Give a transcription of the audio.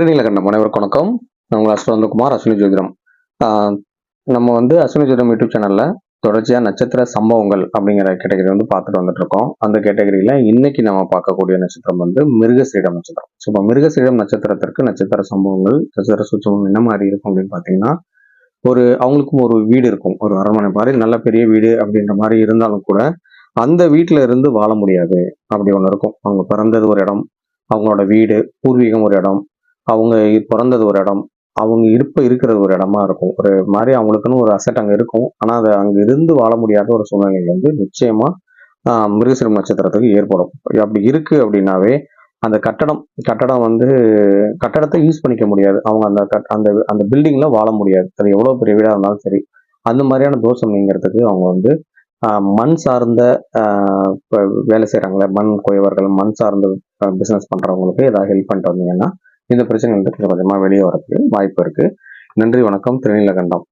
திருநீலகண்டம் அனைவருக்கும் வணக்கம். நான் உங்கள் அஸ்வந்தகுமார் அஸ்வினி ஜோதிடம். நம்ம வந்து அஸ்வினி ஜோதிடம் யூடியூப் சேனலில் தொடர்ச்சியாக நட்சத்திர சம்பவங்கள் அப்படிங்கிற கேட்டகரி வந்து பார்த்துட்டு வந்துட்டு இருக்கோம் அந்த கேட்டகரியில் இன்னைக்கு நம்ம பார்க்கக்கூடிய நட்சத்திரம் வந்து மிருகசீடம் நட்சத்திரம். ஸோ இப்போ மிருகசீடம் நட்சத்திரத்திற்கு நட்சத்திர சம்பவங்கள் நட்சத்திர சுச்சம் என்ன மாதிரி இருக்கும் அப்படின்னு பார்த்தீங்கன்னா ஒரு அவங்களுக்கும் ஒரு வீடு இருக்கும். ஒரு அரண்மனை மாதிரி நல்ல பெரிய வீடு அப்படின்ற மாதிரி இருந்தாலும் கூட அந்த வீட்டில் இருந்து வாழ முடியாது. அப்படி ஒன்று இருக்கும். அவங்க பிறந்தது ஒரு இடம் அவங்களோட வீடு பூர்வீகம் ஒரு இடம் அவங்க பிறந்தது ஒரு இடம் அவங்க இருப்ப இருக்கிறது ஒரு இடமா இருக்கும். ஒரு மாதிரி அவங்களுக்குன்னு ஒரு அசட் அங்கே இருக்கும். ஆனால் அது அங்கே இருந்து வாழ முடியாத ஒரு சூழ்நிலை வந்து நிச்சயமாக மிருகசிரம் நட்சத்திரத்துக்கு ஏற்படும். அப்படி இருக்குது அப்படின்னாவே அந்த கட்டடம் கட்டடம் வந்து கட்டடத்தை யூஸ் பண்ணிக்க முடியாது. அவங்க அந்த கட்- அந்த அந்த பில்டிங்கில் வாழ முடியாது. அது எவ்வளோ பெரிய வீடாக இருந்தாலும் சரி. அந்த மாதிரியான தோஷம் நீங்கிறதுக்கு அவங்க வந்து மண் சார்ந்த வேலை செய்கிறாங்களே மண் குயவர்கள் மண் சார்ந்த பிஸ்னஸ் பண்ணுறவங்களுக்கு ஏதாவது ஹெல்ப் பண்ணிட்டு வந்தீங்கன்னா இந்த பிரச்சனை வந்து கொஞ்சம் வெளியே வரதுக்கு வாய்ப்பு இருக்கு. நன்றி வணக்கம். திருநீலகண்டம்.